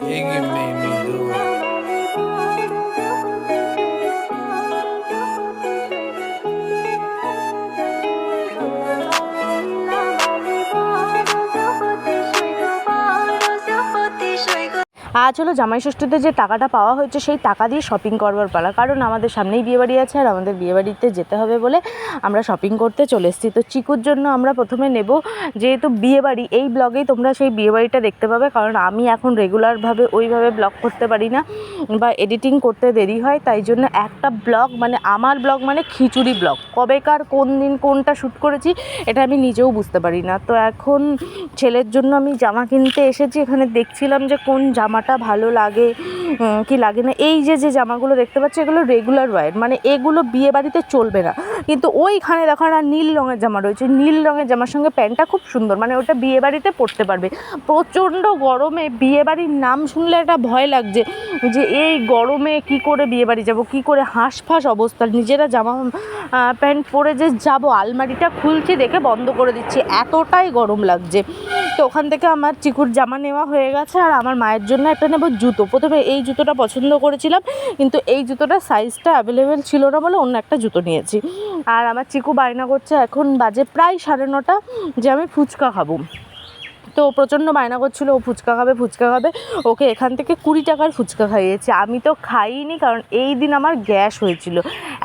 Biggie made me do it. আজ হলো জামাই ষষ্ঠীতে যে টাকাটা পাওয়া হয়েছে, সেই টাকা দিয়ে শপিং করবার পালা। কারণ আমাদের সামনেই বিয়েবাড়ি আছে আর আমাদের বিয়েবাড়িতে যেতে হবে বলে আমরা শপিং করতে চলে এসেছি। তো চিকুর জন্য আমরা প্রথমে নেব, যেহেতু বিয়েবাড়ি, এই ব্লগেই তোমরা সেই বিয়েবাড়িটা দেখতে পাবে। কারণ আমি এখন রেগুলারভাবে ওইভাবে ব্লগ করতে পারি না বা এডিটিং করতে দেরি হয়, তাই জন্য একটা ব্লগ মানে আমার ব্লগ মানে খিচুড়ি ব্লগ কবেকার, কোন দিন কোনটা শ্যুট করেছি, এটা আমি নিজেও বুঝতে পারি না। তো এখন ছেলের জন্য আমি জামা কিনতে এসেছি, এখানে দেখছিলাম যে কোন জামাটা ভালো লাগে কি লাগে না? এই যে যে জামাগুলো দেখতে পাচ্ছি, এগুলো রেগুলার ওয়ার মানে এগুলো বিয়ে বাড়িতে চলবে না। কিন্তু ওইখানে দেখো একটা নীল রঙের জামা রয়েছে। নীল রঙের জামার সঙ্গে প্যান্টটা খুব সুন্দর মানে ওটা বিয়ে বাড়িতে পরতে পারবে। প্রচণ্ড গরমে বিয়ে বাড়ির নাম শুনলে একটা ভয় লাগছে, যে এই গরমে কি করে বিয়ে বাড়ি যাব? কী করে হাঁসফাঁস অবস্থা? নিজেরা জামা প্যান্ট পরে যে যাব, আলমারিটা খুলছি, দেখে বন্ধ করে দিচ্ছি। এতটাই গরম লাগছে। তো ওখান থেকে আমার চিকুর জামা নেওয়া হয়ে গেছে, আর আমার মায়ের জন্য একটা নেব জুতো। প্রথমে এই জুতোটা পছন্দ করেছিলাম, কিন্তু এই জুতোটার সাইজটা অ্যাভেলেবেল ছিল না বলে অন্য একটা জুতো নিয়েছি। আর আমার চিকু বায়না করছে, এখন বাজে প্রায় সাড়ে নটা, যে আমি ফুচকা খাব। তো প্রচণ্ড বায়না করছিল, ও ফুচকা খাবে ফুচকা খাবে। ওকে এখান থেকে কুড়ি টাকার ফুচকা খাইয়েছে। আমি তো খাইনি কারণ এই দিন আমার গ্যাস হয়েছিল।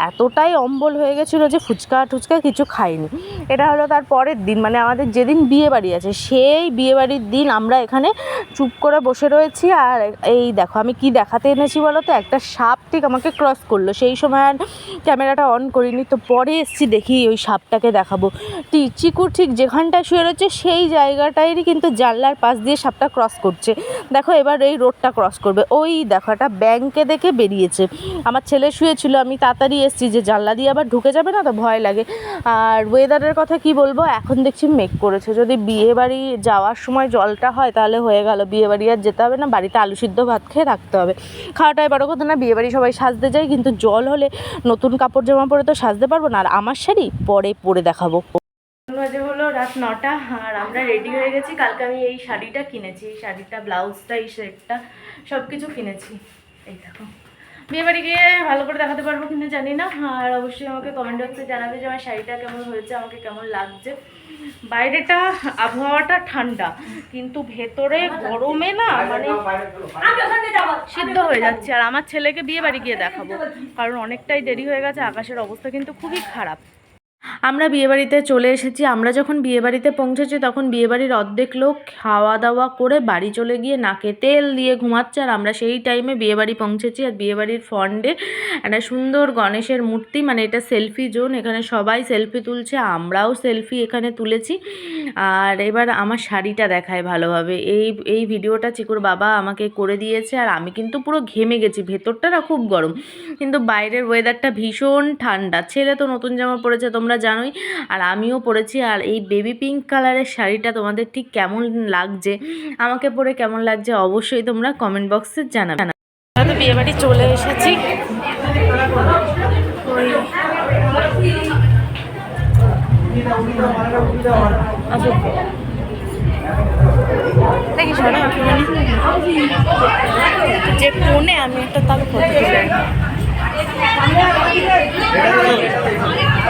এতটাই অম্বল হয়ে গেছিল যে ফুচকা টুচকা কিছু খাইনি। এটা হলো তার পরের দিন মানে আমাদের যেদিন বিয়ে বাড়ি আছে, সেই বিয়ে বাড়ির দিন আমরা এখানে চুপ করে বসে রয়েছি। আর এই দেখো, আমি কি দেখাতে এনেছি বলো তো? একটা সাপ ঠিক আমাকে ক্রস করল। সেই সময় আর ক্যামেরাটা অন করিনি। তো পরে এসছি, দেখি ওই সাপটাকে দেখাবো। চিকুর ঠিক যেখানটায় শুয়ে রয়েছে, সেই জায়গাটারই কিন্তু জানলার পাশ দিয়ে সাপটা ক্রস করছে। দেখো এবার এই রোডটা ক্রস করবে। ওই দেখো, একটা ব্যাংকে দেখে বেরিয়েছে। আমার ছেলে শুয়েছিল, আমি তাড়াতাড়ি এসেছি যে জানলা দিয়ে আবার ঢুকে যাবে না তো, ভয় লাগে। আর ওয়েদারের কথা কি বলব? এখন দেখছি মেঘ করেছে। যদি বিয়ে বাড়ি যাওয়ার সময় জলটা হয় তাহলে হয়ে গেল। বিয়ে বাড়ি আর যেতে হবে না, বাড়িতে আলু সিদ্ধ ভাত খেয়ে থাকতে হবে। খাওয়াটাই বড় কথা না বিয়ে বাড়ি সবাই সাজতে যায়, কিন্তু জল হলে নতুন কাপড় জামা পরে তো সাজতে পারব না। আর আমার শাড়ি পরে পরে দেখাবো। বাজে হলো রাত নটা, আর আমরা রেডি হয়ে গেছি। কালকে আমি এই শাড়িটা কিনেছি, এই শাড়িটা, ব্লাউজটা, এই সেটটা সব কিছু কিনেছি। এই দেখো। বিয়ে বাড়ি গিয়ে ভালো করে দেখাতে পারব কিনা জানি না। আর অবশ্যই আমাকে কমেন্ট বক্সে জানাবে যে আমার শাড়িটা কেমন হয়েছে, আমাকে কেমন লাগছে। বাইরেটা, আবহাওয়াটা ঠান্ডা, কিন্তু ভেতরে গরমে না মানে সিদ্ধ হয়ে যাচ্ছে। আর আমার ছেলেকে বিয়ে বাড়ি গিয়ে দেখাবো, কারণ অনেকটাই দেরি হয়ে গেছে, আকাশের অবস্থা কিন্তু খুবই খারাপ। আমরা বিয়েবাড়িতে চলে এসেছি, আমরা যখন বিয়েবাড়িতে পৌঁছেছি তখন বিয়েবাড়ির অর্ধেক লোক খাওয়া দাওয়া করে বাড়ি চলে গিয়ে নাকে তেল দিয়ে ঘুমাচ্ছে আর আমরা সেই টাইমে বিয়েবাড়ি পৌঁছেছি আর বিয়েবাড়ির ফন্ডে একটা সুন্দর গণেশের মূর্তি মানে এটা সেলফি জোন এখানে সবাই সেলফি তুলছে, আমরাও সেলফি এখানে তুলেছি। আর এবার আমার শাড়িটা দেখায় ভালোভাবে। এই এই ভিডিওটা চিকুর বাবা আমাকে করে দিয়েছে আর আমি কিন্তু পুরো ঘেমে গেছি, ভেতরটা খুব গরম। কিন্তু বাইরের ওয়েদারটা ভীষণ ঠান্ডা। ছেলে তো নতুন জামা পড়েছে তোমরা জানোই। আর আমিও পরেছি, আর এই বেবি পিঙ্ক কালারের শাড়িটা তোমাদের ঠিক কেমন লাগছে? আমাকে পরে কেমন লাগছে অবশ্যই তোমরা কমেন্ট বক্সে জানাবে। আমরা তো বিয়ে বাড়ি চলে এসেছি যে ফোনে আমি একটা ফটো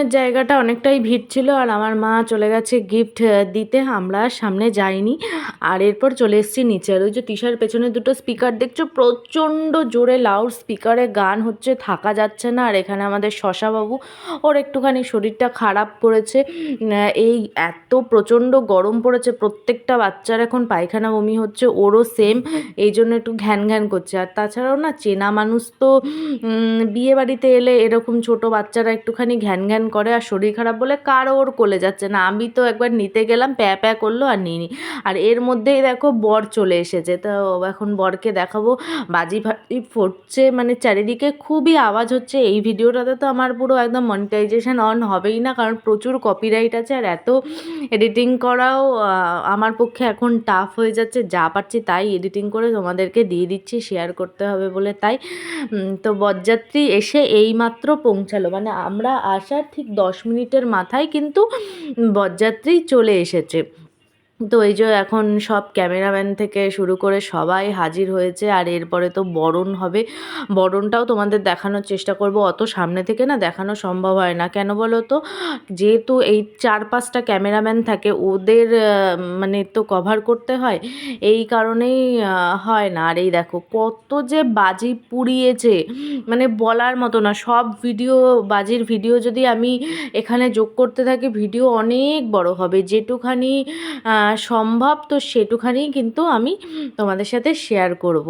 তুলে জায়গাটা অনেকটাই ভিড় ছিল আর আমার মা চলে গেছে গিফট দিতে। আমরা সামনে যাইনি। আর এরপর চলে এসেছি নিচে। আর ওই যে তিশার পেছনে দুটো স্পিকার দেখছ? প্রচণ্ড জোরে লাউড স্পিকারে গান হচ্ছে, থাকা যাচ্ছে না। আর এখানে আমাদের শশাবাবু, ওর একটুখানি শরীরটা খারাপ করেছে এই এত প্রচণ্ড গরম পড়েছে, প্রত্যেকটা বাচ্চার এখন পায়খানা বমি হচ্ছে, ওরও সেম এই জন্য একটু ঘ্যান ঘ্যান করছে। আর তাছাড়াও না, চেনা মানুষ তো বিয়ে বাড়িতে এলে এরকম ছোট বাচ্চারা একটুখানি ঘ্যান ঘ্যান করে আর শরীর খারাপ বলে কারোর কোলে যাচ্ছে না। আমি তো একবার নিতে গেলাম, প্যা প্যা করল আর নিইনি। আর এর মধ্যেই দেখো বর চলে এসেছে। তো এখন বরকে দেখাবো। বাজি ফাজি ফুটছে মানে চারিদিকে খুবই আওয়াজ হচ্ছে। এই ভিডিওটাতে তো আমার পুরো একদম মনিটাইজেশন অন হবেই না, কারণ প্রচুর কপিরাইট আছে আর এত এডিটিং করাও আমার পক্ষে এখন টাফ হয়ে যাচ্ছে। যা পারছি তাই এডিটিং করে তোমাদেরকে দিয়ে দিচ্ছি শেয়ার করতে হবে বলে তাই। তো বরযাত্রী এসে এইমাত্র পৌঁছালো। মানে আমরা আসার ঠিক দশ মিনিটের মাথায় কিন্তু বরযাত্রী চলে এসেছে। তো এই যে এখন সব ক্যামেরাম্যান থেকে শুরু করে সবাই হাজির হয়েছে আর এরপরে তো বরণ হবে। বরণটাও তোমাদের দেখানোর চেষ্টা করব। অত সামনে থেকে না দেখানো সম্ভব হয় না। কেন বলো তো? যেহেতু এই চার পাঁচটা ক্যামেরাম্যান থাকে, ওদের মানে তো কভার করতে হয়, এই কারণেই হয় না। আর এই দেখো কত যে বাজি পুড়িয়েছে মানে বলার মতো না। সব ভিডিও, বাজির ভিডিও যদি আমি এখানে যোগ করতে থাকি, ভিডিও অনেক বড় হবে। যেটুখানি সম্ভব তো সেটুখানি কিন্তু আমি তোমাদের সাথে শেয়ার করব।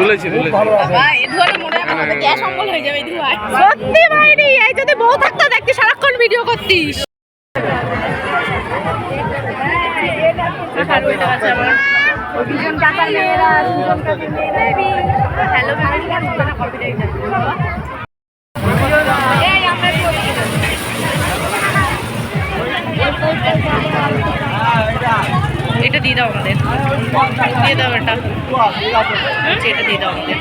তুলেছি সত্যি ভাইরি এই যদি বউ থাকতো দেখতে সারাক্ষণ ভিডিও করতিস। এটা দিয়ে দাও আমাদের। দিয়ে দাও এটা। আচ্ছা, এটা দিয়ে দাও আমাদের।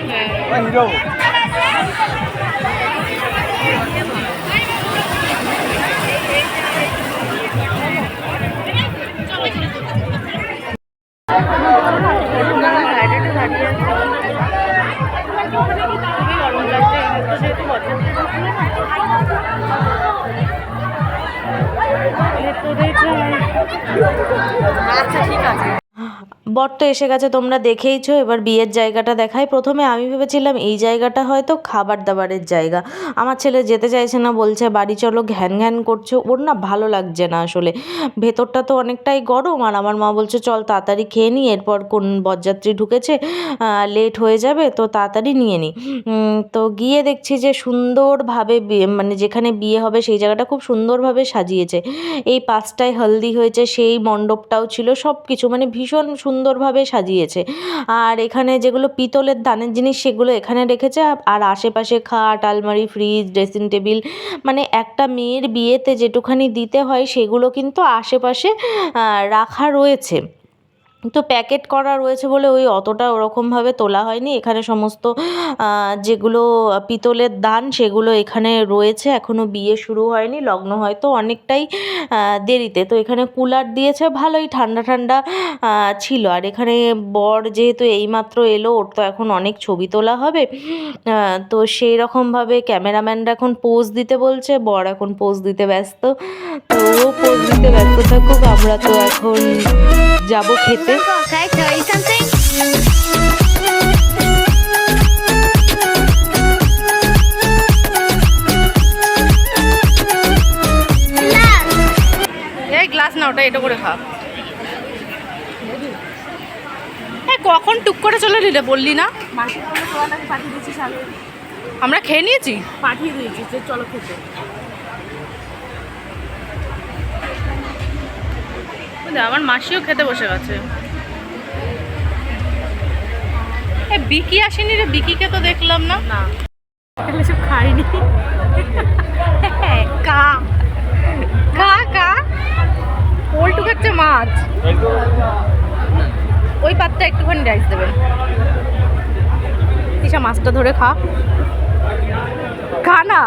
আচ্ছা ঠিক আছে। বর তো এসে গেছে, তোমরা দেখেইছো, এবার বিয়ের জায়গাটা দেখাই। প্রথমে আমি ভেবেছিলাম এই জায়গাটা হয়তো খাবার দাবারের জায়গা। আমার ছেলে যেতে চাইছে না, বলছে, বাড়ি চলো, ঘ্যান ঘ্যান করছে। ওর না ভালো লাগছে না আসলে। ভেতরটা তো অনেকটাই গরম, আর আমার মা বলছে, চল তাড়াতাড়ি খেয়ে নিই এরপর কোন বরযাত্রী ঢুকেছে লেট হয়ে যাবে, তো তাড়াতাড়ি নিয়ে নিই তো গিয়ে দেখছি যে সুন্দরভাবে মানে যেখানে বিয়ে হবে, সেই জায়গাটা খুব সুন্দরভাবে সাজিয়েছে। এই পাঁচটায় হলদি হয়েছে, সেই মণ্ডপটাও ছিল সব কিছু মানে ভীষণ সুন্দরভাবে সাজিয়েছে। আর এখানে যেগুলো পিতলের দানের জিনিস, সেগুলো এখানে রেখেছে। আর আশেপাশে খাট, আলমারি, ফ্রিজ, ড্রেসিং টেবিল মানে একটা মেয়ের বিয়েতে যেটুখানি দিতে হয়, সেগুলো কিন্তু আশেপাশে রাখা রয়েছে। তো প্যাকেট করা রয়েছে বলে ওই অতটা ওরকমভাবে তোলা হয়নি। এখানে সমস্ত যেগুলো পিতলের দান সেগুলো এখানে রয়েছে। এখনও বিয়ে শুরু হয়নি, লগ্ন হয়তো অনেকটাই দেরিতে। তো এখানে কুলার দিয়েছে, ভালোই ঠান্ডা ঠান্ডা ছিল। আর এখানে বর যেহেতু এইমাত্র এলো, ওর তো এখন অনেক ছবি তোলা হবে। তো সেই রকমভাবে ক্যামেরাম্যানরা এখন পোজ দিতে বলছে, বর এখন পোজ দিতে ব্যস্ত। তো পোজ দিতে ব্যস্ত থাকুক, আমরা তো এখন যাব খেতে। Can I tell you something? Glass না এটা করে খা। এই কখন টুক করে চলে নিলে বললি না? আমরা খেয়ে নিয়েছি? পাঠিয়ে দিয়েছি চলো আমার মাসিও খেতে বসে গেছে। বিকি আসেনি রে? বিকিকে তো দেখলাম না। না। তাহলে সব খাইনি। কা কা কা পোল্টু খাচ্ছে মাছ। ওই পাত্রটা একটুখানি রাইস দেবেন। তিশা মাছটা ধরে খা। খা না।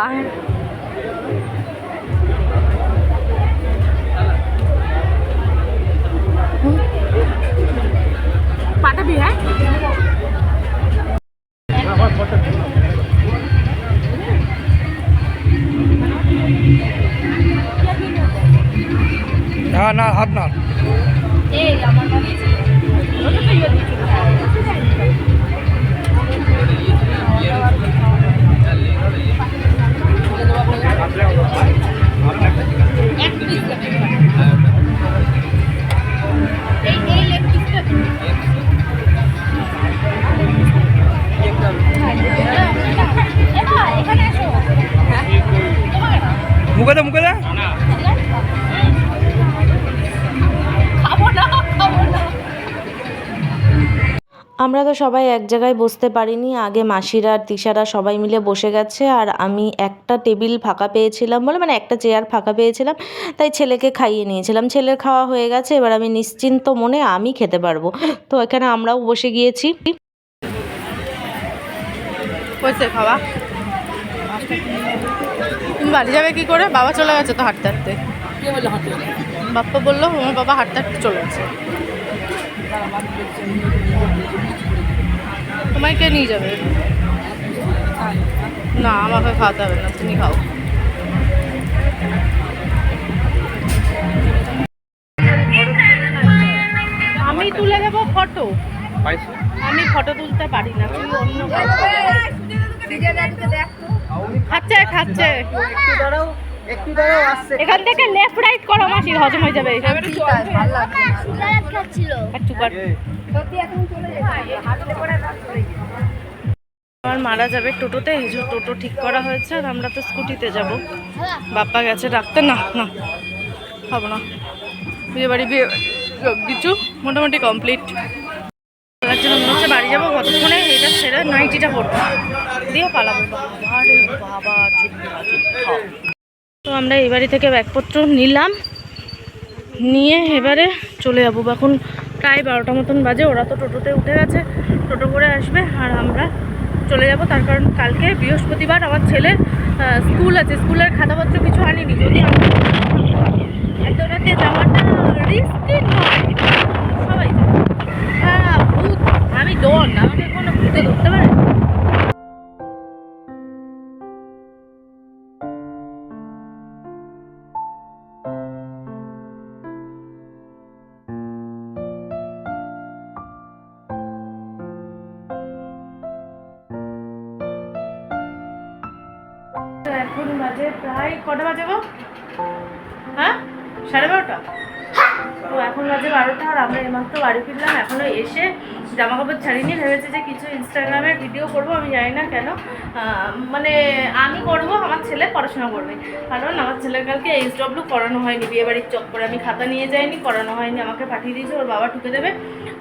পাঠাবি হ্যাঁ? না না হাত না মুখে মুখে আমরা তো সবাই এক জায়গায় বসতে পারিনি, আগে মাসিরা তিশারা সবাই মিলে বসে গেছে, আর আমি একটা টেবিল ফাঁকা পেয়েছিলাম বলে মানে একটা চেয়ার ফাঁকা পেয়েছিলাম, তাই ছেলেকে খাইয়ে নিয়েছিলাম। ছেলের খাওয়া হয়ে গেছে, এবার আমি নিশ্চিন্ত মনে আমি খেতে পারব। তো এখানে আমরাও বসে গিয়েছি। হয়েছে খাওয়া? তুমি বাড়ি যাবে কি করে? বাবা চলে গেছে তো হাঁটতে হাঁটতে। বাপ্পা বলল আমার বাবা হাঁটতে হাঁটতে চলে গেছে। তোমায় কে নিয়ে যাবে? না আমাকে খাওয়াতে হবে না তুমি খাও। আমি তুলে দেবো ফটো। আমি ফটো তুলতে পারি না তুই অন্য। খাচ্ছে খাচ্ছে। এখান থেকে লেফট রাইট করো, মাসি, হজম হয়ে যাবে আমার মারা যাবে টোটোতে, এই যে টোটো ঠিক করা হয়েছে, আর আমরা তো স্কুটিতে যাব। বাপ্পা গেছে ডাকতে। না না, হব না। বিয়ে বাড়ি, বিয়ে সব কিছু মোটামুটি কমপ্লিট নাইটিটা পালাবো। আরে বাবা তো আমরা এই বাড়ি থেকে ব্যাগপত্র নিলাম। নিয়ে এবারে চলে যাব। এখন প্রায় বারোটা মতন বাজে। ওরা তো টোটোতে উঠে গেছে। টোটো করে আসবে আর আমরা চলে যাব। তার কারণ কালকে বৃহস্পতিবার আমার ছেলের স্কুল আছে। স্কুলের খাতাপত্র কিছু আনিনি। যদি আমি আমি ডন। আমাকে কোনো ভূতে ধরতে পারে হ্যাঁ? সাড়ে বারোটা? তো এখন বাজে বারোটা আর আমরা এইমাত্র বাড়ি ফিরলাম। এখনও এসে জামা কাপড় ছাড়িনি। ভেবেছি যে কিছু ইনস্টাগ্রামে ভিডিও করব, আমি জানি না কেন। মানে আমি করব, আমার ছেলে পড়াশোনা করবে। কারণ আমার ছেলের কালকে এইচ ডব্লিউ করানো হয়নি বিয়ে বাড়ির চক্করে। আমি খাতা নিয়ে যাইনি, করানো হয়নি, আমাকে পাঠিয়ে দিয়েছে, ওর বাবা টুকে দেবে।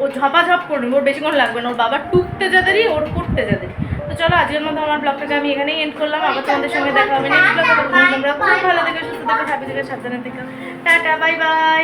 ও ঝপাঝপ করবে, ওর বেশিক্ষণ লাগবে না। ওর বাবা টুকতে যাদেরই, ওর করতে যাদের তো চলো, আজকের মতো আমার ব্লগটাকে আমি এখানেই এন্ড করলাম। আবার তোমাদের সঙ্গে দেখা হবে নেক্সট ব্লগে তোমরা খুব ভালো থেকে, সুস্থ থেকে হ্যাপি থেকে, সাবধানে থেকে। Tata bye bye